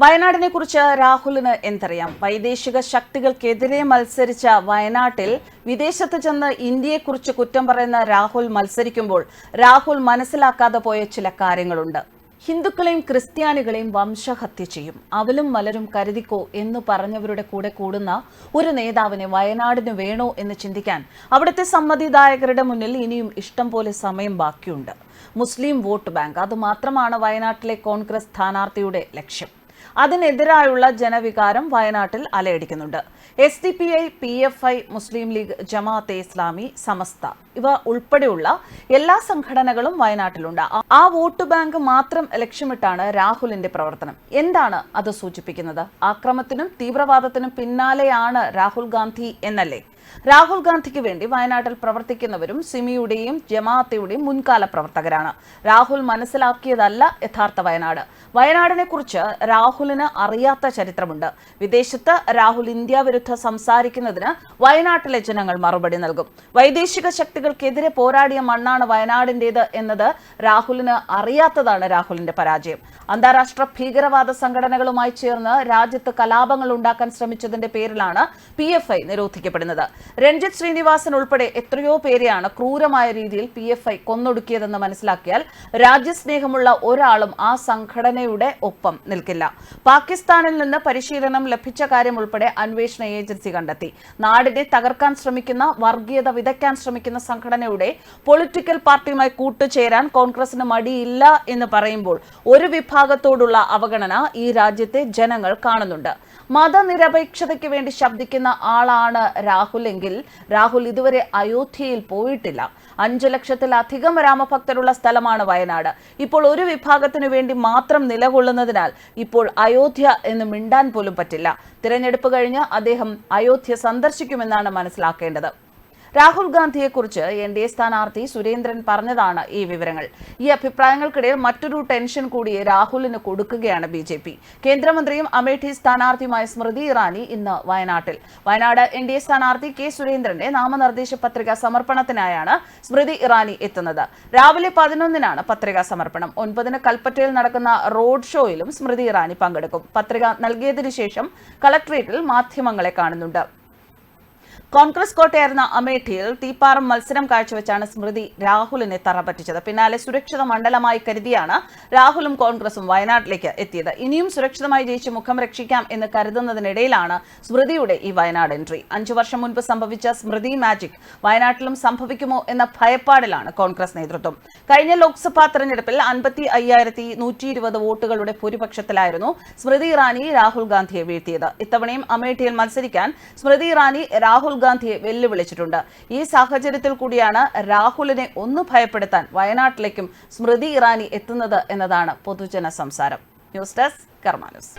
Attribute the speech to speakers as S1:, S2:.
S1: വയനാടിനെ കുറിച്ച് രാഹുലിന് എന്തറിയാം? വൈദേശിക ശക്തികൾക്കെതിരെ മത്സരിച്ച വയനാട്ടിൽ വിദേശത്ത് ചെന്ന് ഇന്ത്യയെക്കുറിച്ച് കുറ്റം പറയുന്ന രാഹുൽ മത്സരിക്കുമ്പോൾ രാഹുൽ മനസ്സിലാക്കാതെ പോയ ചില കാര്യങ്ങളുണ്ട്. ഹിന്ദുക്കളെയും ക്രിസ്ത്യാനികളെയും വംശഹത്യ ചെയ്യും. അവലും മലരും കരുതിക്കോ എന്ന് പറഞ്ഞവരുടെ കൂടെ കൂടുന്ന ഒരു നേതാവിനെ വയനാടിന് വേണോ എന്ന് ചിന്തിക്കാൻ അവിടുത്തെ സമ്മതിദായകരുടെ മുന്നിൽ ഇനിയും ഇഷ്ടം പോലെ സമയം ബാക്കിയുണ്ട്. മുസ്ലിം വോട്ട് ബാങ്ക് അതുമാത്രമാണ് വയനാട്ടിലെ കോൺഗ്രസ് സ്ഥാനാർത്ഥിയുടെ ലക്ഷ്യം. അതിനെതിരായുള്ള ജനവികാരം വയനാട്ടിൽ അലയടിക്കുന്നുണ്ട്. S D P I P F I Muslim League Jamaat-e Islami Samastha ഇവ ഉൾപ്പെടെയുള്ള എല്ലാ സംഘടനകളും വയനാട്ടിലുണ്ട്. ആ- വോട്ട് ബാങ്ക് മാത്രം ലക്ഷ്യമിട്ടാണ് രാഹുലിന്റെ പ്രവർത്തനം. എന്താണ് അത് സൂചിപ്പിക്കുന്നത്? ആക്രമത്തിനും തീവ്രവാദത്തിനും പിന്നാലെയാണ് രാഹുൽ ഗാന്ധി എന്നല്ലേ? രാഹുൽ ഗാന്ധിക്ക് വേണ്ടി വയനാട്ടിൽ പ്രവർത്തിക്കുന്നവരും സിമിയുടെയും ജമാഅത്തയുടെയും മുൻകാല പ്രവർത്തകരാണ്. രാഹുൽ മനസ്സിലാക്കിയതല്ല യഥാർത്ഥ വയനാട്. വയനാടിനെ കുറിച്ച് രാഹുലിന് അറിയാത്ത ചരിത്രമുണ്ട്. വിദേശത്ത് രാഹുൽ ഇന്ത്യ വിരുദ്ധ സംസാരിക്കുന്നതിന് വയനാട്ടിലെ ജനങ്ങൾ മറുപടി നൽകും. വൈദേശിക ശക്തികൾക്കെതിരെ പോരാടിയ മണ്ണാണ് വയനാടിന്റേത് എന്നത് രാഹുലിന് അറിയാത്തതാണ് രാഹുലിന്റെ പരാജയം. അന്താരാഷ്ട്ര ഭീകരവാദ സംഘടനകളുമായി ചേർന്ന് രാജ്യത്ത് കലാപങ്ങൾ ഉണ്ടാക്കാൻ ശ്രമിച്ചതിന്റെ പേരിലാണ് പി എഫ് ഐ നിരോധിക്കപ്പെടുന്നത്. രഞ്ജിത് ശ്രീനിവാസൻ ഉൾപ്പെടെ എത്രയോ പേരെയാണ് ക്രൂരമായ രീതിയിൽ പി എഫ് ഐ കൊന്നൊടുക്കിയതെന്ന് മനസ്സിലാക്കിയാൽ രാജ്യസ്നേഹമുള്ള ഒരാളും ആ സംഘടനയുടെ ഒപ്പം നിൽക്കില്ല. പാകിസ്ഥാനിൽ നിന്ന് പരിശീലനം ലഭിച്ച കാര്യം ഉൾപ്പെടെ അന്വേഷണ ഏജൻസി കണ്ടെത്തി. നാടിനെ തകർക്കാൻ ശ്രമിക്കുന്ന വർഗീയത വിതയ്ക്കാൻ ശ്രമിക്കുന്ന സംഘടനയുടെ പൊളിറ്റിക്കൽ പാർട്ടിയുമായി കൂട്ടുചേരാൻ കോൺഗ്രസിന് മടിയില്ല എന്ന് പറയുമ്പോൾ ഒരു വിഭാഗത്തോടുള്ള അവഗണന ഈ രാജ്യത്തെ ജനങ്ങൾ കാണുന്നുണ്ട്. മതനിരപേക്ഷതയ്ക്ക് വേണ്ടി ശബ്ദിക്കുന്ന ആളാണ് രാഹുൽ എങ്കിൽ രാഹുൽ ഇതുവരെ അയോധ്യയിൽ പോയിട്ടില്ല. അഞ്ചു ലക്ഷത്തിലധികം രാമഭക്തരുള്ള സ്ഥലമാണ് വയനാട്. ഇപ്പോൾ ഒരു വിഭാഗത്തിനു വേണ്ടി മാത്രം നിലകൊള്ളുന്നതിനാൽ ഇപ്പോൾ അയോധ്യ എന്ന് മിണ്ടാൻ പോലും പറ്റില്ല. തിരഞ്ഞെടുപ്പ് കഴിഞ്ഞ് അദ്ദേഹം അയോധ്യ സന്ദർശിക്കുമെന്നാണ് മനസ്സിലാക്കേണ്ടത്. രാഹുൽ ഗാന്ധിയെക്കുറിച്ച് എൻ ഡി എ സ്ഥാനാർത്ഥി സുരേന്ദ്രൻ പറഞ്ഞതാണ് ഈ വിവരങ്ങൾ. ഈ അഭിപ്രായങ്ങൾക്കിടയിൽ മറ്റൊരു ടെൻഷൻ കൂടി രാഹുലിന് കൊടുക്കുകയാണ് ബി ജെ പി. കേന്ദ്രമന്ത്രിയും അമേഠി സ്ഥാനാർത്ഥിയുമായ സ്മൃതി ഇറാനി ഇന്ന് വയനാട്ടിൽ. വയനാട് എൻ ഡി എ സ്ഥാനാർത്ഥി കെ സുരേന്ദ്രന്റെ നാമനിർദ്ദേശ പത്രിക സമർപ്പണത്തിനായാണ് സ്മൃതി ഇറാനി എത്തുന്നത്. രാവിലെ പതിനൊന്നിനാണ് പത്രികാ സമർപ്പണം. ഒൻപതിന് കൽപ്പറ്റയിൽ നടക്കുന്ന റോഡ് ഷോയിലും സ്മൃതി ഇറാനി പങ്കെടുക്കും. പത്രിക നൽകിയതിനു ശേഷം കളക്ട്രേറ്റിൽ മാധ്യമങ്ങളെ കാണുന്നുണ്ട്. കോൺഗ്രസ് കോട്ടയായിരുന്ന അമേഠിയിൽ തീപ്പാറും മത്സരം കാഴ്ചവെച്ചാണ് സ്മൃതി രാഹുലിനെ തറപറ്റിച്ചത്. പിന്നാലെ സുരക്ഷിത മണ്ഡലമായി കരുതിയാണ് രാഹുലും കോൺഗ്രസും വയനാട്ടിലേക്ക് എത്തിയത്. ഇനിയും സുരക്ഷിതമായി ജയിച്ച് മുഖം രക്ഷിക്കാം എന്ന് കരുതുന്നതിനിടയിലാണ് സ്മൃതിയുടെ ഈ വയനാട് എൻട്രി. അഞ്ചു വർഷം മുൻപ് സംഭവിച്ച സ്മൃതി മാജിക് വയനാട്ടിലും സംഭവിക്കുമോ എന്ന ഭയപ്പാടിലാണ് കോൺഗ്രസ് നേതൃത്വം. കഴിഞ്ഞ ലോക്സഭാ തെരഞ്ഞെടുപ്പിൽ അൻപത്തി അയ്യായിരത്തി നൂറ്റി ഇരുപത് വോട്ടുകളുടെ ഭൂരിപക്ഷത്തിലായിരുന്നു സ്മൃതി ഇറാനി രാഹുൽ ഗാന്ധിയെ വീഴ്ത്തിയത്. ഇത്തവണയും അമേഠിയിൽ മത്സരിക്കാൻ സ്മൃതി ഇറാനി രാഹുൽ ഗാന്ധിയെ വെല്ലുവിളിച്ചിട്ടുണ്ട്. ഈ സാഹചര്യത്തിൽ കൂടിയാണ് രാഹുലിനെ ഒന്ന് ഭയപ്പെടുത്താൻ വയനാട്ടിലേക്കും സ്മൃതി ഇറാനി എത്തുന്നത് എന്നതാണ് പൊതുജന സംസാരം. News desk കർമാനൂസ്